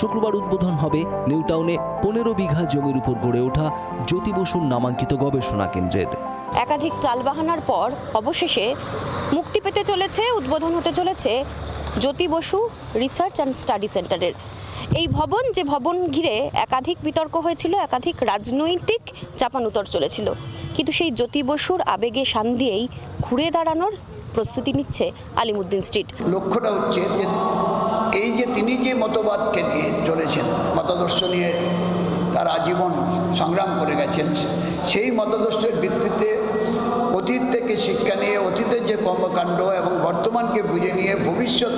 শুক্রবার উদ্বোধন হবে নিউটাউনে পনেরো বিঘা জমির উপর গড়ে ওঠা জ্যোতি বসুর নামাঙ্কিত গবেষণা কেন্দ্রের। একাধিক টালবাহানার পর অবশেষে মুক্তি পেতে চলেছে উদ্বোধন হতে চলেছে Jyoti Basu research and study সেন্টারের এই ভবন যে ভবন ঘিরে একাধিক বিতর্ক হয়েছিল একাধিক রাজনৈতিক চাপান চাপানুতর চলেছিল। কিন্তু সেই জ্যোতি বসুর আবেগে শান দিয়েই ঘুরে দাঁড়ানোর প্রস্তুতি নিচ্ছে আলিমুদ্দিন স্ট্রিট। লক্ষ্যটা হচ্ছে যে তিনি যে মতবাদকে নিয়ে চলেছেন, মতাদর্শ নিয়ে তার আজীবন সংগ্রাম করে গেছেন, সেই মতাদর্শের ভিত্তিতে অতীত থেকে শিক্ষা নিয়ে, অতীতের যে কর্মকাণ্ড এবং বর্তমানকে বুঝে নিয়ে ভবিষ্যৎ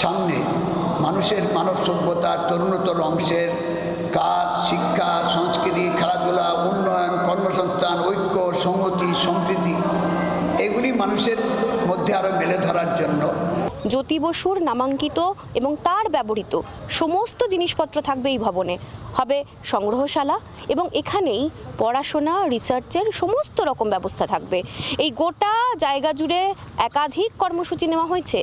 সামনে মানুষের মানব সভ্যতার তরুণতর অংশের কাজ, শিক্ষা, সংস্কৃতি, খেলাধুলা, উন্নয়ন, কর্মসংস্থান, ঐক্য, সংহতি, সম্প্রীতি, এগুলি মানুষের মধ্যে আরও মেলে ধরার জন্য জ্যোতি বসুর নামাঙ্কিত এবং তার ব্যবহৃত সমস্ত জিনিসপত্র থাকবে এই ভবনে। হবে সংগ্রহশালা এবং এখানেই পড়াশোনা, রিসার্চের সমস্ত রকম ব্যবস্থা থাকবে। এই গোটা জায়গা জুড়ে একাধিক কর্মসূচি নেওয়া হয়েছে।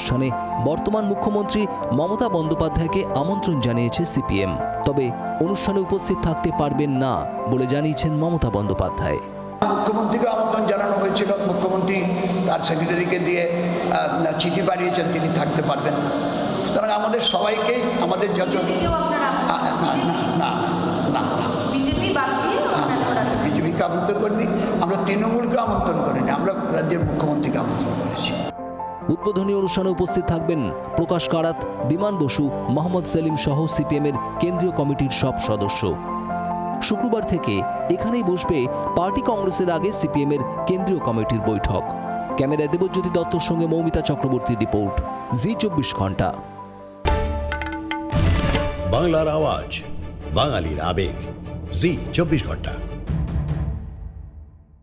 অনুষ্ঠানে বর্তমান মুখ্যমন্ত্রী মমতা বন্দ্যোপাধ্যায়কে আমন্ত্রণ জানিয়েছে সিপিএম। তবে অনুষ্ঠানে উপস্থিত থাকতে পারবেন না বলে জানিয়েছেন মমতা বন্দ্যোপাধ্যায়। মুখ্যমন্ত্রীকে আমন্ত্রণ জানানো হয়েছিল। মুখ্যমন্ত্রী তার সেক্রেটারিকে দিয়ে চিঠি পাঠিয়েছেন। তিনি থাকতে পারবেন না। সুতরাং আমাদের সবাইকেই আমাদের যত আ, না না না না না বিজেপিকে আমন্ত্রণ করিনি। আমরা তৃণমূলকে আমন্ত্রণ করিনি। আমরা রাজ্যের মুখ্যমন্ত্রীকে আমন্ত্রণ করেছি। উদ্বোধনী অনুষ্ঠানে উপস্থিত থাকবেন প্রকাশ কারাত, বিমান বসু, মোহাম্মদ সেলিম সহ সিপিএমের কেন্দ্রীয় কমিটির সব সদস্য। শুক্রবার থেকে এখানেই বসবে পার্টি কংগ্রেসের আগে সিপিএমের কেন্দ্রীয় কমিটির বৈঠক। ক্যামেরায় দেবজ্যোতি দত্তর সঙ্গে মৌমিতা চক্রবর্তীর রিপোর্ট, জি চব্বিশ ঘণ্টা। বাংলার আওয়াজ, বাঙালির আবেগ, জি চব্বিশ ঘণ্টা।